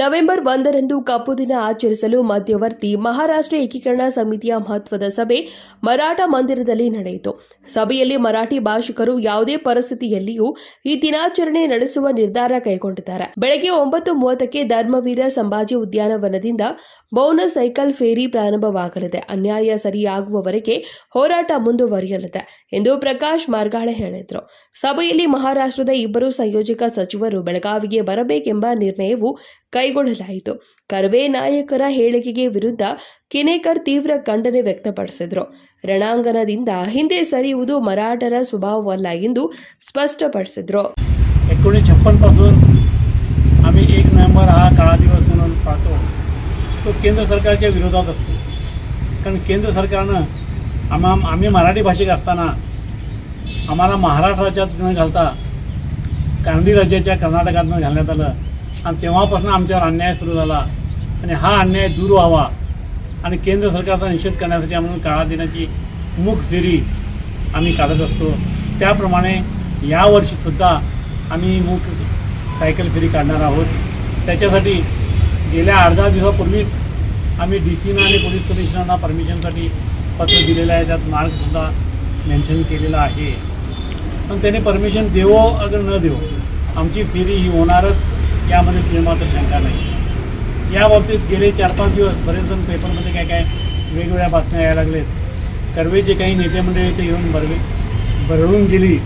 November ಒಂದರಂದು ಕಪ್ಪು ದಿನ ಆಚರಿಸಲು ಮಧ್ಯವರ್ತಿ ಮಹಾರಾಷ್ಟ್ರ ಏಕೀಕರಣ ಸಮಿತಿಯ ಮಹತ್ವದ ಸಭೆ ಮರಾಠ ಮಂದಿರದಲ್ಲಿ ನಡೆಯಿತು. ಸಭೆಯಲ್ಲಿ ಮರಾಠಿ ಭಾಷಿಕರು ಯಾವುದೇ ಪರಿಸ್ಥಿತಿಯಲ್ಲಿಯೂ ಈ ದಿನಾಚರಣೆ ನಡೆಸುವ ನಿರ್ಧಾರ ಕೈಗೊಂಡಿದ್ದಾರೆ. ಬೆಳಗ್ಗೆ ಒಂಬತ್ತು ಮೂವತ್ತಕ್ಕೆ ಧರ್ಮವೀರ ಸಂಭಾಜಿ ಉದ್ಯಾನವನದಿಂದ ಬೌನ ಸೈಕಲ್ ಫೇರಿ ಪ್ರಾರಂಭವಾಗಲಿದೆ. ಅನ್ಯಾಯ ಸರಿಯಾಗುವವರೆಗೆ ಹೋರಾಟ ಮುಂದುವರಿಯಲಿದೆ ಎಂದು ಪ್ರಕಾಶ್ ಮಾರ್ಗಾಳೆ ಹೇಳಿದರು. ಸಭೆಯಲ್ಲಿ ಮಹಾರಾಷ್ಟ್ರದ ಇಬ್ಬರು ಸಂಯೋಜಕ ಸಚಿವರು ಬೆಳಗಾವಿಗೆ ಬರಬೇಕೆಂಬ ನಿರ್ಣಯವು ಕೈಗೊಳ್ಳಲಾಯಿತು ಕರ್ವೆ ನಾಯಕರ ಹೇಳಿಕೆಗೆ ವಿರುದ್ಧ ಕಿನೇಕರ್ ತೀವ್ರ ಖಂಡನೆ ವ್ಯಕ್ತಪಡಿಸಿದರು ರಣಾಂಗಣದಿಂದ ಹಿಂದೆ ಸರಿಯುವುದು ಮರಾಠರ ಸ್ವಭಾವವಲ್ಲ ಎಂದು ಸ್ಪಷ್ಟಪಡಿಸಿದರು एकोणीस छप्पनपासून आम्ही एक नोव्हेंबर हा काळा दिवस म्हणून पाहतो तो केंद्र सरकारच्या विरोधात असतो कारण केंद्र सरकारनं आम्हा आम्ही मराठी भाषिक असताना आम्हाला महाराष्ट्राच्यात न घालता कानडी राज्याच्या कर्नाटकातनं घालण्यात आलं आणि तेव्हापासून आमच्यावर अन्याय सुरू झाला. आणि हा अन्याय दूर व्हावा. आणि केंद्र सरकारचा निषेध करण्यासाठी आम्ही काळा दिनाची मुख फेरी आम्ही काढत असतो. त्याप्रमाणे यावर्षीसुद्धा आम्ही मूक सायकल फेरी काढणार आहोत. त्याच्यासाठी गेल्या अर्धा दिवसापूर्वीच आम्ही डी सीनं आणि पोलीस कमिशनरना परमिशनसाठी पत्र दिलेलं आहे. त्यात मार्कसुद्धा मेन्शन केलेला आहे. पण त्याने परमिशन देवो अगर न देवो आमची फेरी ही होणारच. यामध्ये तुझी मात्र शंका नाही. याबाबतीत गेले चार पाच दिवस बरेच जण पेपरमध्ये काय काय वेगवेगळ्या बातम्या यायला लागलेत. कर्वेचे काही नेते मंडळी इथे येऊन बरवे बरळून गेली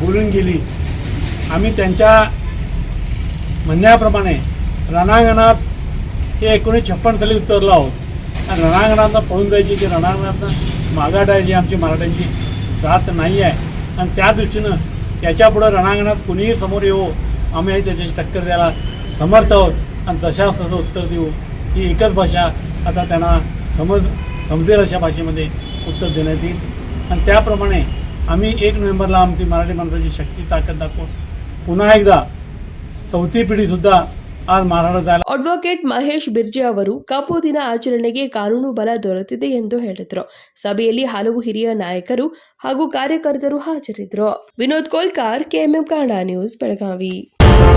बोलून गेली. आम्ही त्यांच्या म्हणण्याप्रमाणे रणांगणात हे एकोणीस छप्पन साली उतरलो आहोत. आणि रणांगणातनं पळून जायची की रणांगणातनं जी आमची मराठ्यांची जात नाही आहे. आणि त्या दृष्टीनं याच्यापुढं रणांगणात कुणीही समोर येऊ आम्ही त्याच्याची टक्कर द्यायला समर्थ आहोत आणि तशाच तसं उत्तर देऊ ही एकच भाषा आता त्यांना समज समजेल अशा भाषेमध्ये उत्तर देण्यात येईल आणि त्याप्रमाणे आम्ही एक नोव्हेंबरला आमची मराठी माणसाची शक्ती ताकद दाखवून पुन्हा एकदा चौथी पिढीसुद्धा आज महाराष्ट्रात जायला ಅಡ್ವೊಕೇಟ್ ಮಹೇಶ್ ಬಿರ್ಜೆ ಅವರು ಕಪ್ಪು ದಿನ ಆಚರಣೆಗೆ ಕಾನೂನು ಬಲ ದೊರೆತಿದೆ ಎಂದು ಹೇಳಿದರು ಸಭೆಯಲ್ಲಿ ಹಲವು ಹಿರಿಯ ನಾಯಕರು ಹಾಗೂ ಕಾರ್ಯಕರ್ತರು ಹಾಜರಿದ್ದರು ವಿನೋದ್ ಕೋಲ್ಕಾರ್ ಕೆಎಂಎಂ ಕನ್ನಡ ನ್ಯೂಸ್ ಬೆಳಗಾವಿ